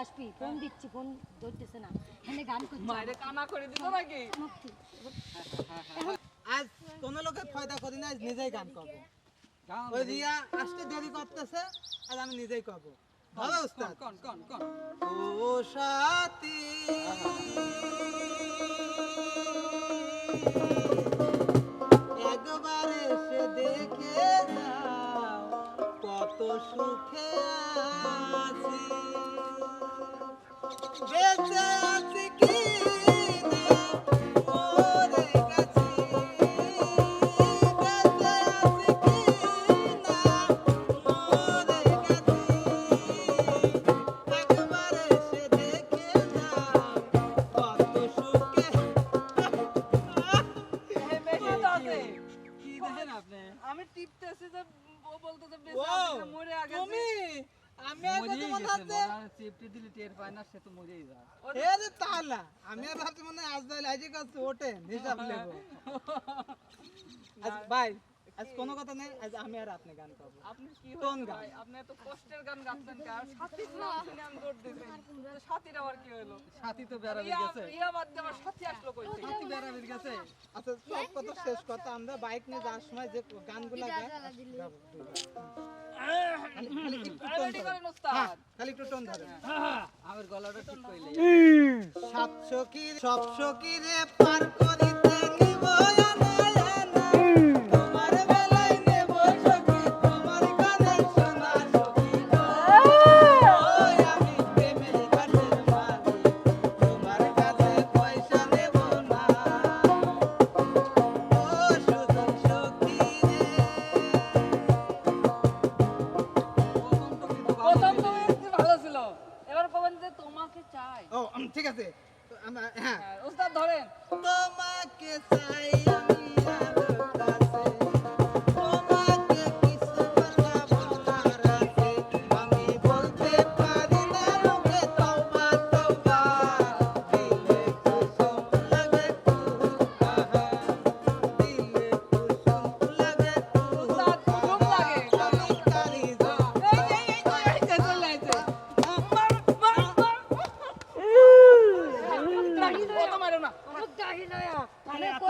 আসবি ফোন দিচ্ছি ফোন ধরতেছে না এখানে গান করছি মায়েরে কানা করে দিত নাকি আজ কোন লোকের ফায়দা করি না আজ নিজেই গান করব। ওই রিয়া আসতে দেরি করতেছে আজ আমি নিজেই করব। উস্তাদ কোন কোন কোন ও সাথী কি দেখেন আপনি? আমি টিপতেছি যে ও বলতো যে আছে, মরে আগে তুমি? আমি আর কত মনে আছে এ রে তালা আমি আর ভাবছি মনে আজ আজকে কাছে ওঠে হিসাব নেব আজ ভাই আজ কোনো কথা নেই আজ আমি আর আপনি গান করব আপনি কি কোন গান? আপনি এত কষ্টের গান গাচ্ছেন নাম শুনে আমি দৌড় দিছি। সাথীর আবার কি হলো? সাথী তো বেড়াবে ইয়া ইয়া বাদ দিয়ে আবার সাথী আসলো কই সাথী বেড়াবে গেছে। আচ্ছা সব কথা শেষ কথা আমরা বাইক নিয়ে যাওয়ার সময় যে গানগুলো গাই হ্যাঁ, ধরেন আমার গলাটা ঠিক কইলে সাত সখীর সব সখীরে পার করিতে ঠিক আছে? হ্যাঁ। হ্যাঁ, ওস্তাদ ধরেন। তোমাকে চাই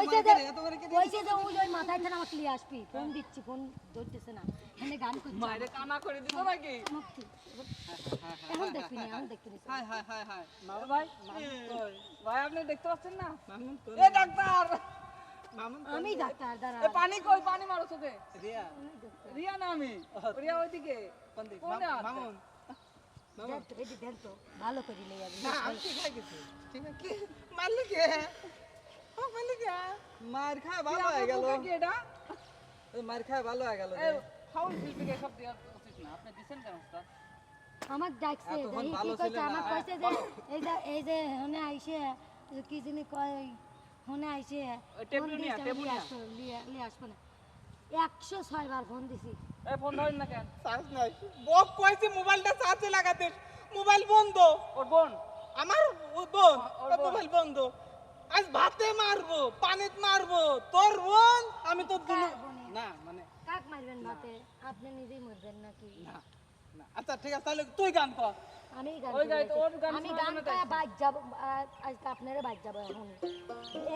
কইছে যে কইছে যে ওই ওই মাথায় ঠান আমাকে নিয়ে আসবি। ফোন দিচ্ছি ফোন ধরতেছে না। এখানে গান করছি। মায়েরে কানা করে দিত নাকি? মুক্তি। এখন দেখবি না এখন দেখবি। না হাই হাই হাই হাই ভাই ভাই আপনি দেখতে পাচ্ছেন না? মামুন এ ডাক্তার! আমি ডাক্তার দাঁড়া। পানি কই? পানি মারো চোখে রিয়া। রিয়া না আমি। রিয়া ওইদিকে। কোন দিক? কোনে আছে? মামুন। দেখ দেখ ভালো করে না আমি ঠিক হয়ে ঠিক আছে। মারলি কে? মার খায় ভালো হয়ে গেল। মুখে কি এটা। মার খায় ভালো হয়ে গেল ফাউল শিল্পীকে সব দেওয়া উচিত না। আপনি দিছেন কেন ওস্তাদ? আমার ডাকছে এতক্ষণ দেখি ভালো কি কইছে আমার কইছে যে এই যে এই যে হনে আইছে কি জানি কয় হনে আইছে ওই টেপ ফোন নিয়া, দিছে, টেপ আমি নিয়া। আসব, লিয়ে- লিয়ে না। একশো ছয় বার ফোন দিছি। এ ফোন ধরেন না কেন? চার্জ নাই। বক কইছে মোবাইলটা চার্জে লাগাতে। মোবাইল বন্ধ। ওর বোন? আমার বোন। মোবাইল বন্ধ। আজ ভাতে মারবো পানিত মারবো তোর বোন আমি তো? না মানে কাক মারবেন ভাতে? আপনি নিজেই মরবেন নাকি? না আচ্ছা ঠিক আছে তাহলে তুই গান কর। আমি গান ওই গাই তো। ওর গান আমি গান গায়ে বাইক যাব আজকে আপনারা বাইক যাব এখন।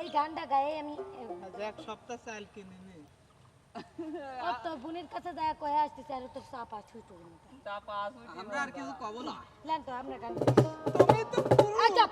এই গানটা গায়ে আমি আজ এক সপ্তাহ চাল কিনে নে। ও তোর বোনের কাছে যায় কয়ে আসতেছে আর তোর চাপা ছুটো তা পাস হইতে আমরা আর কিছু কব না। লেন তো আমরা গান তুমি তো পুরো আচ্ছা